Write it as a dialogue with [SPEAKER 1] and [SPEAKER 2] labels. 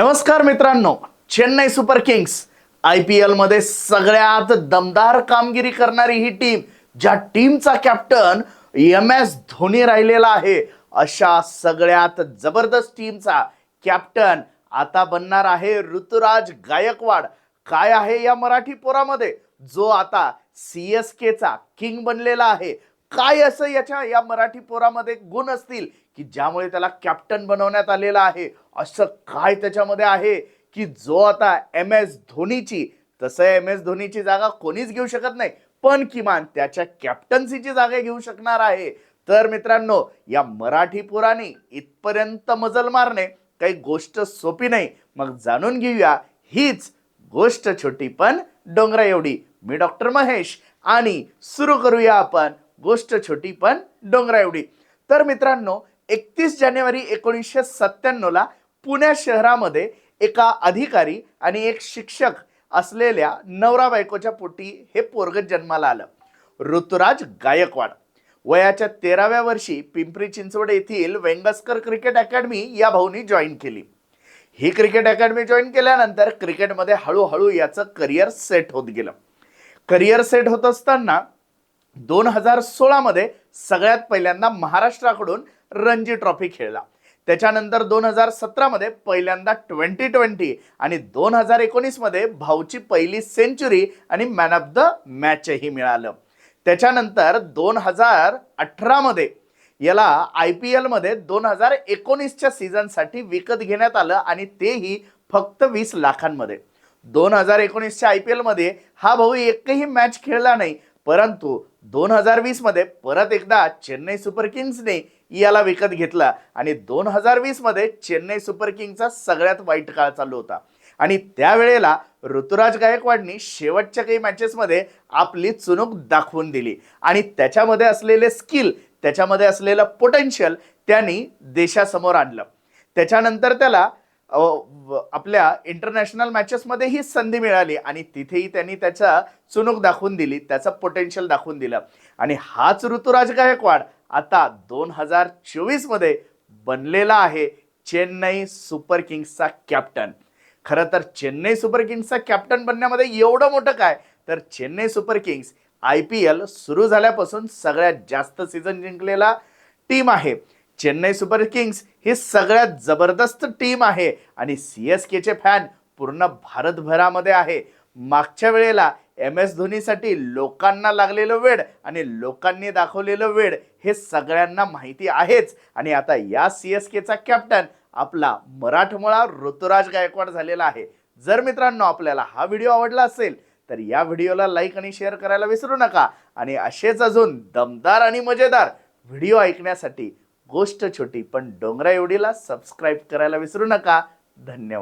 [SPEAKER 1] नमस्कार मित्रांनो Chennai super kings I P एलमध्ये सगळ्यात दमदार कामगिरी करणारी ही टीम ज्या टीमचा कॅप्टन एम एस धोनी राहिलेला आहे अशा सगळ्यात जबरदस्त टीमचा कॅप्टन आता बनणार आहे ऋतुराज गायकवाड. काय आहे या मराठी पोरामध्ये? जो आता सी एस केचा किंग बनलेला आहे. काय असं याच्या या मराठी पोरामध्ये गुण असतील की ज्यामुळे त्याला कॅप्टन बनवण्यात आलेला आहे? असं काय त्याच्यामध्ये आहे की जो आता एम एस धोनीची तसं एम एस धोनीची जागा कोणीच घेऊ शकत नाही पण किमान त्याच्या कॅप्टन्सीची जागा घेऊ शकणार आहे. तर मित्रांनो या मराठी पुराणी इथपर्यंत मजल मारणे काही गोष्ट सोपी नाही. मग जाणून घेऊया हीच गोष्ट छोटी पण डोंगरा एवढी मी डॉक्टर महेश आणि सुरू करूया आपण गोष्ट छोटी पण डोंगरा एवढी. तर मित्रांनो एकतीस जानेवारी एकोणीसशे सत्त्याण्णवला पुणे शहरामध्ये एका अधिकारी आणि एक शिक्षक असलेल्या नवरा बायकोच्या पोटी हे पोरग जन्माला आलं. ऋतुराज गायकवाड. वयाच्या तेराव्या वर्षी पिंपरी चिंचवड येथील वेंगसकर क्रिकेट अकॅडमी या भाऊनी जॉईन केली. ही क्रिकेट अकॅडमी जॉईन केल्यानंतर क्रिकेटमध्ये हळूहळू याचं करिअर सेट होत गेलं. करिअर सेट होत असताना दोन हजार सोळामध्ये सगळ्यात पहिल्यांदा महाराष्ट्राकडून रणजी ट्रॉफी खेळला. त्याच्यानंतर दोन हजार सतरामध्ये पहिल्यांदा ट्वेंटी ट्वेंटी आणि दोन हजार एकोणीसमध्ये भाऊची पहिली सेंचुरी आणि मॅन ऑफ द मॅचही मिळालं. त्याच्यानंतर दोन हजार अठरामध्ये याला आय पी एलमध्ये दोन हजार एकोणीसच्या सीझनसाठी विकत घेण्यात आलं आणि तेही फक्त वीस लाखांमध्ये. दोन हजार एकोणीसच्या आय पी एलमध्ये हा भाऊ एकही मॅच खेळला नाही परंतु दोन हजार वीसमध्ये परत एकदा चेन्नई सुपर किंग्सने याला विकत घेतला आणि दोन हजार वीसमध्ये चेन्नई सुपर किंग्सचा सगळ्यात वाईट काळ चालू होता. आणि त्यावेळेला ऋतुराज गायकवाडनी शेवटच्या काही मॅचेसमध्ये आपली चुणूक दाखवून दिली. आणि त्याच्यामध्ये असलेले स्किल त्याच्यामध्ये असलेलं पोटेन्शियल त्यांनी देशासमोर आणलं. त्याच्यानंतर त्याला आपल्या इंटरनॅशनल मॅचेसमध्ये ही संधी मिळाली आणि तिथेही त्यांनी त्याचा चुणूक दाखवून दिली त्याचं पोटेन्शियल दाखवून दिलं. आणि हाच ऋतुराज गायकवाड आता दोन हजार चोवीसमध्ये बनलेला आहे चेन्नई सुपर किंग्सचा कॅप्टन खरं तर चेन्नई सुपर किंग्सचा कॅप्टन बनण्यामध्ये एवढं मोठं काय? तर Chennai super kings I P L सुरू झाल्यापासून सगळ्यात जास्त सीझन जिंकलेला टीम आहे. चेन्नई सुपर किंग्स ही सगळ्यात जबरदस्त टीम आहे आणि सी एस केचे फॅन पूर्ण भारतभरामध्ये आहे. मागच्या वेळेला एम एस धोनीसाठी लोकांना लागलेलं वेळ आणि लोकांनी दाखवलेलं वेळ हे सगळ्यांना माहिती आहेच. आणि आता या सी एस केचा कॅप्टन आपला मराठमोळा ऋतुराज गायकवाड झालेला आहे. जर मित्रांनो आपल्याला हा व्हिडिओ आवडला असेल तर या व्हिडिओला लाईक आणि शेअर करायला विसरू नका. आणि असेच अजून दमदार आणि मजेदार व्हिडिओ ऐकण्यासाठी गोष्ट छोटी पण डोंगरा एवढीला सबस्क्राईब करायला विसरू नका. धन्यवाद.